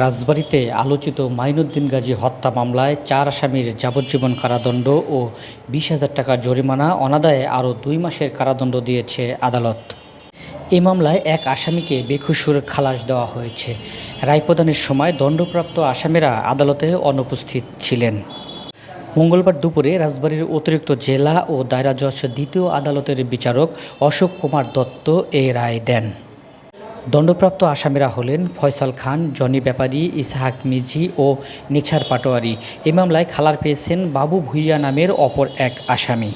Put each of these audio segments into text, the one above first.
রাজবাড়ীতে আলোচিত মাইনুদ্দিন গাজী হত্যা মামলায় চার আসামির যাবজ্জীবন কারাদণ্ড ও বিশ হাজার টাকা জরিমানা, অনাদায়ে আরও দুই মাসের কারাদণ্ড দিয়েছে আদালত। এ মামলায় এক আসামিকে বেখুসুর খালাস দেওয়া হয়েছে। রায় প্রদানের সময় দণ্ডপ্রাপ্ত আসামিরা আদালতে অনুপস্থিত ছিলেন। মঙ্গলবার দুপুরে রাজবাড়ীর অতিরিক্ত জেলা ও দায়রা জজ দ্বিতীয় আদালতের বিচারক অশোক কুমার দত্ত এই রায় দেন। দণ্ডপ্রাপ্ত আসামিরা হলেন ফয়সাল খান, জনি ব্যাপারী, ইসহাক মিজি ও নিছার পাটোয়ারি। এ মামলায় খালার পেয়েছেন বাবু ভুইয়া নামের অপর এক আসামি।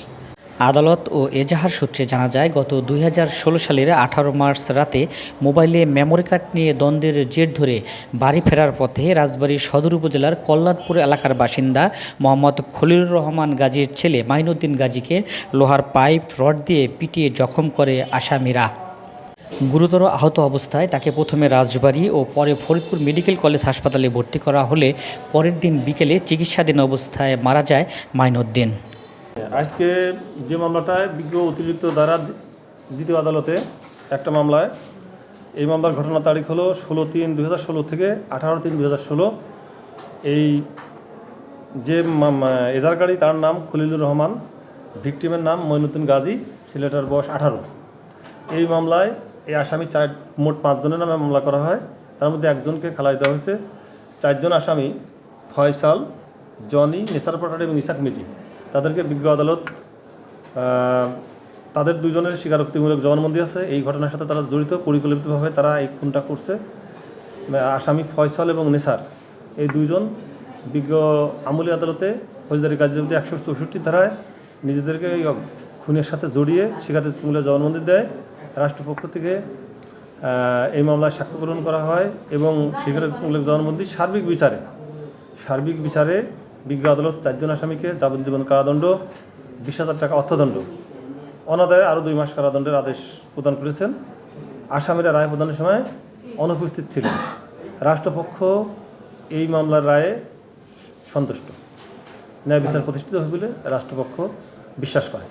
আদালত ও এজাহার সূত্রে জানা যায়, গত দুই হাজার ষোলো সালের আঠারো মার্চ রাতে মোবাইলে মেমোরি কার্ড নিয়ে দ্বন্দ্বের জের ধরে বাড়ি ফেরার পথে রাজবাড়ী সদর উপজেলার কল্যাণপুর এলাকার বাসিন্দা মোহাম্মদ খলিলুর রহমান গাজীর ছেলে মাইনুদ্দিন গাজীকে লোহার পাইপ, রড দিয়ে পিটিয়ে জখম করে আসামিরা। গুরুতর আহত অবস্থায় তাকে প্রথমে রাজবাড়ী ও পরে ফরিদপুর মেডিকেল কলেজ হাসপাতালে ভর্তি করা হলে পরের দিন বিকেলে চিকিৎসাধীন অবস্থায় মারা যায় মাইনুদ্দিন আজকে যে মামলাটায় বিজ্ঞ অতিরিক্ত দ্বারা দ্বিতীয় আদালতে একটা মামলায়। এই মামলার ঘটনা তারিখ হলো ষোলো তিন দু থেকে আঠারো তিন দু এই যে এজারকারী তার নাম খলিলুর রহমান, ভিকটিমের নাম মইনুদ্দিন গাজী, ছেলেটার বয়স আঠারো। এই মামলায় এই আসামি চার, মোট পাঁচজনের নামে মামলা করা হয়। তার মধ্যে একজনকে খালাই দেওয়া হয়েছে। চারজন আসামি, ফয়সাল, জনি, নেসার পটার এবং ইসাক মিজি। তাদেরকে বিজ্ঞ আদালত তাদের দুজনের স্বীকারোক্তিমূলক জবানবন্দি আছে। এই ঘটনার সাথে তারা জড়িত। পরিকল্পিতভাবে তারা এই খুনটা করছে। আসামি ফয়সাল এবং নেসার। এই দুইজন বিজ্ঞ আমলি আদালতে ফৌজদারি কার্যবিধি একশো চৌষট্টি ধারায় নিজেদেরকে খুনের সাথে জড়িয়ে স্বীকারোক্তিমূলক জবানবন্দি দেয়। রাষ্ট্রপক্ষ থেকে এই মামলায় সাক্ষ্য গ্রহণ করা হয় এবং স্বীকারোক্তিমূলক জবানবন্দি সার্বিক বিচারে সার্বিক বিচারে বিজ্ঞ আদালত চারজন আসামিকে যাবজ্জীবন কারাদণ্ড, বিশ হাজার টাকা অর্থদণ্ড। অনাদায়ে আরও দুই মাস কারাদণ্ডের আদেশ প্রদান করেছেন। আসামিরা রায় প্রদানের সময় অনুপস্থিত ছিলেন। রাষ্ট্রপক্ষ এই মামলার রায়ে সন্তুষ্ট। ন্যায় বিচার প্রতিষ্ঠিত হবে বলে রাষ্ট্রপক্ষ বিশ্বাস করে।